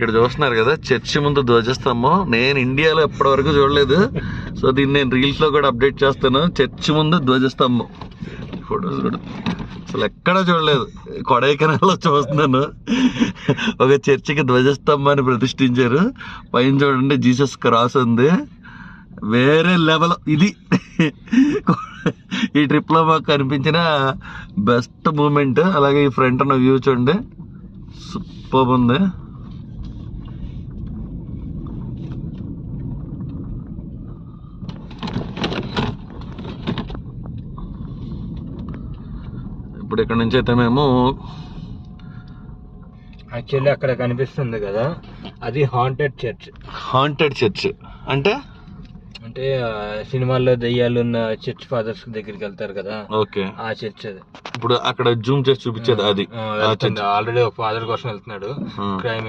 ఇక్కడ చూస్తున్నారు కదా చర్చి ముందు ధ్వజస్తంభం. నేను ఇండియాలో ఎప్పటి వరకు చూడలేదు. సో దీన్ని నేను రీల్స్లో కూడా అప్డేట్ చేస్తాను. చర్చి ముందు ధ్వజస్తంభం. ఫొటోస్ కూడా. అసలు ఎక్కడా చూడలేదు. కొడైకెనాల్లో చూస్తున్నాను. ఒక చర్చికి ధ్వజస్తంభాన్ని ప్రతిష్ఠించారు. పైన చూడండి జీసస్ క్రాస్ ఉంది. వేరే లెవెల్. ఇది ఈ ట్రిప్లో మాకు కనిపించిన బెస్ట్ మూమెంట్. అలాగే ఈ ఫ్రంట్ ఉన్న వ్యూ చూడండి. సూపర్ ఉంది. ఇప్పుడు ఇక్కడ నుంచి అయితే మేము యాక్చువల్లీ అక్కడ కనిపిస్తుంది కదా అది హాంటెడ్ చర్చ్ హాంటెడ్ చర్చ్ అంటే? అంటే సినిమాల్లో దెయ్యాలు ఉన్న చర్చ్ ఫాదర్స్ దగ్గరికి వెళ్తారు కదా ఓకే. ఆ చర్చ్ అది. ఇప్పుడు అక్కడ జూమ్ చేసి చూపించేది అది. ఆల్రెడీ ఒక ఫాదర్ కోసం వెళ్తున్నాడు. క్రైమ్